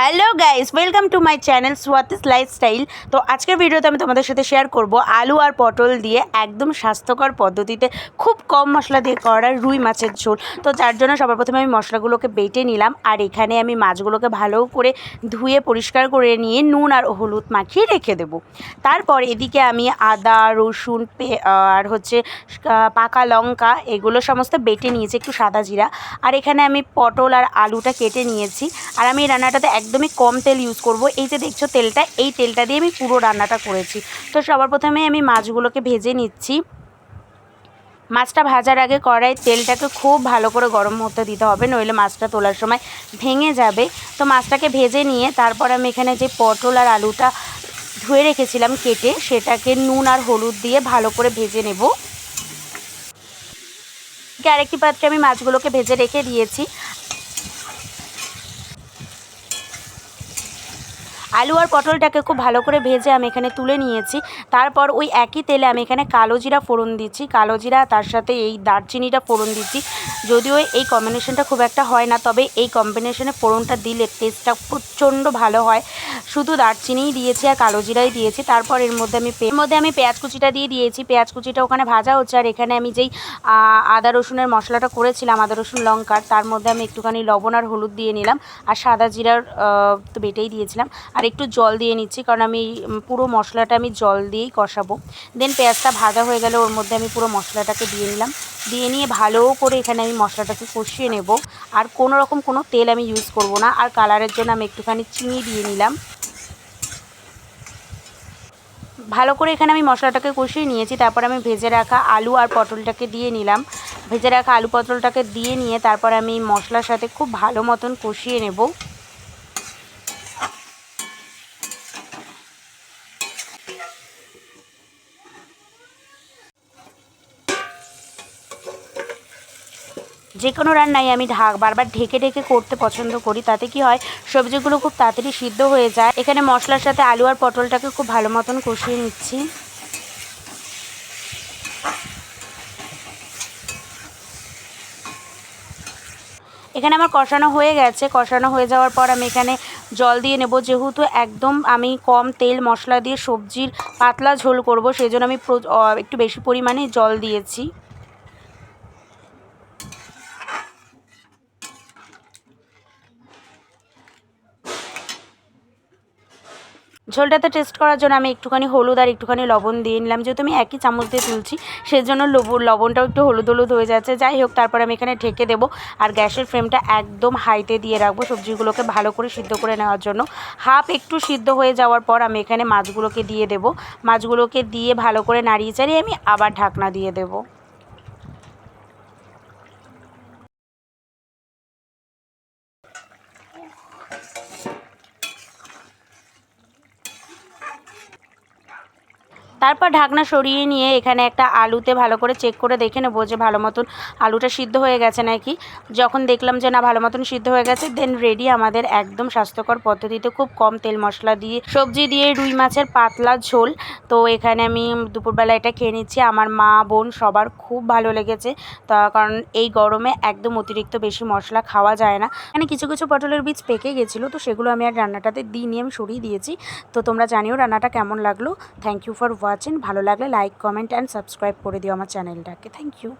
Hello guys welcome to my channel Swati's lifestyle তো আজকের ভিডিওতে আমি তোমাদের সাথে শেয়ার করব আলু আর পটল দিয়ে একদম স্বাস্থ্যকর পদ্ধতিতে খুব কম মশলা দিয়ে করা রুই মাছের ঝোল। তো যার জন্য সবার প্রথমে আমি মশলাগুলোকে বেটে নিলাম আর এখানে আমি মাছগুলোকে ভালো করে ধুয়ে পরিষ্কার করে নিয়ে নুন আর হলুদ মাখিয়ে রেখে দেব। তারপর এদিকে আমি আদা, রসুন আর হচ্ছে পাকা লঙ্কা এগুলো সমস্ত বেটে নিয়েছি একটু সাদা জিরা। আর এখানে আমি পটল আর আলুটা কেটে নিয়েছি। আর আমি রান্নাটাতে একদমই কম তেল ইউজ করব। এই যে দেখছ তেলটা, এই তেলটা দিয়ে আমি পুরো রান্নাটা করেছি। তো সবার প্রথমে আমি মাছগুলোকে ভেজে নিচ্ছি। মাছটা ভাজার আগে কড়াই তেলটাকে খুব ভালো করে গরম হতে দিতে হবে, নইলে মাছটা তোলার সময় ভেঙে যাবে। তো মাছটাকে ভেজে নিয়ে তারপর আমি এখানে যে পটল আর আলুটা ধুয়ে রেখেছিলাম কেটে, সেটাকে নুন আর হলুদ দিয়ে ভালো করে ভেজে নেব। আরেকটি পাত্রে আমি মাছগুলোকে ভেজে রেখে দিয়েছি। আলু আর পটলটাকে খুব ভালো করে ভেজে আমি এখানে তুলে নিয়েছি। তারপর ওই একই তেলে আমি এখানে কালো জিরা ফোড়ন দিচ্ছি। কালো জিরা তার সাথে এই দারচিনিটা ফোড়ন দিচ্ছি। যদিও এই কম্বিনেশনটা খুব একটা হয় না, তবে এই কম্বিনেশনে ফোড়নটা দিলে টেস্টটা প্রচণ্ড ভালো হয়। শুধু দারচিনিই দিয়েছি আর কালো জিরাই দিয়েছি। তারপর এর মধ্যে আমি এর মধ্যে আমি পেঁয়াজ কুচিটা দিয়ে দিয়েছি। পেঁয়াজ কুচিটা ওখানে ভাজা হচ্ছে আর এখানে আমি যেই আদা, রসুনের মশলাটা করেছিলাম, আদা, রসুন, লঙ্কার, তার মধ্যে আমি একটুখানি লবণ আর হলুদ দিয়ে নিলাম। আর সাদা জিরার তো বেটেই দিয়েছিলাম। আর একটু জল দিয়ে নিচ্ছি, কারণ আমি পুরো মশলাটা আমি জল দিয়েই কষাবো। দেন পেঁয়াজটা ভাজা হয়ে গেলে ওর মধ্যে আমি পুরো মশলাটাকে দিয়ে নিলাম। দিয়ে নিয়ে ভালো করে এখানে আমি মশলাটাকে কষিয়ে নেব। আর কোনো রকম কোনো তেল আমি ইউজ করব না। আর কালারের জন্য আমি একটুখানি চিনি দিয়ে নিলাম। ভালো করে এখানে আমি মশলাটাকে কষিয়ে নিয়েছি। তারপর আমি ভেজে রাখা আলু আর পটলটাকে দিয়ে নিলাম। ভেজে রাখা আলু পটলটাকে দিয়ে নিয়ে তারপর আমি মশলার সাথে খুব ভালো মতন কষিয়ে নেব। যে কোনো রান্নাই আমি ঢাক বারবার ঢেকে ঢেকে করতে পছন্দ করি, তাতে কি হয়, সবজিগুলো খুব তাড়াতাড়ি সিদ্ধ হয়ে যায়। এখানে মশলার সাথে আলু আর পটলটাকে খুব ভালো মতন কষিয়ে নিচ্ছি। এখানে আমার কষানো হয়ে গেছে। কষানো হয়ে যাওয়ার পর আমি এখানে জল দিয়ে নেব। যেহেতু একদম আমি কম তেল মশলা দিয়ে সবজির পাতলা ঝোল করব সেই জন্য আমি একটু বেশি পরিমাণে জল দিয়েছি। ঝোলটাতে টেস্ট করার জন্য আমি একটুখানি হলুদ আর একটুখানি লবণ দিয়ে নিলাম। যেহেতু আমি একই চামচ দিয়ে তুলছি সেই জন্য লবণ লবণটাও একটু হলুদ হলুদ হয়ে যাচ্ছে। যাই হোক, তারপর আমি এখানে ঢেকে দেবো আর গ্যাসের ফ্লেমটা একদম হাইতে দিয়ে রাখব সবজিগুলোকে ভালো করে সিদ্ধ করে নেওয়ার জন্য। হাফ একটু সিদ্ধ হয়ে যাওয়ার পর আমি এখানে মাছগুলোকে দিয়ে দেবো। মাছগুলোকে দিয়ে ভালো করে নাড়িয়ে চাড়িয়ে আমি আবার ঢাকনা দিয়ে দেবো। তারপর ঢাকনা সরিয়ে নিয়ে এখানে একটা আলুতে ভালো করে চেক করে দেখে নেব যে ভালো মতন আলুটা সিদ্ধ হয়ে গেছে নাকি। যখন দেখলাম যে না, ভালো মতন সিদ্ধ হয়ে গেছে দেন রেডি আমাদের একদম স্বাস্থ্যকর পদ্ধতিতে খুব কম তেল মশলা দিয়ে, সবজি দিয়ে রুই মাছের পাতলা ঝোল। তো এখানে আমি দুপুরবেলা এটা খেয়ে নিচ্ছি। আমার মা, বোন সবার খুব ভালো লেগেছে। তা কারণ এই গরমে একদম অতিরিক্ত বেশি মশলা খাওয়া যায় না। এখানে কিছু কিছু পটলের বীজ পেকে গেছিল, তো সেগুলো আমি আর রান্নাটাতে দিইনি, আমি সরিয়ে দিয়েছি। তো তোমরা জানিও রান্নাটা কেমন লাগল। থ্যাংক ইউ ফর ওয়াচিং ভালো লাগলে লাইক কমেন্ট অ্যান্ড সাবস্ক্রাইব করে দিও আমার চ্যানেলটাকে থ্যাংক ইউ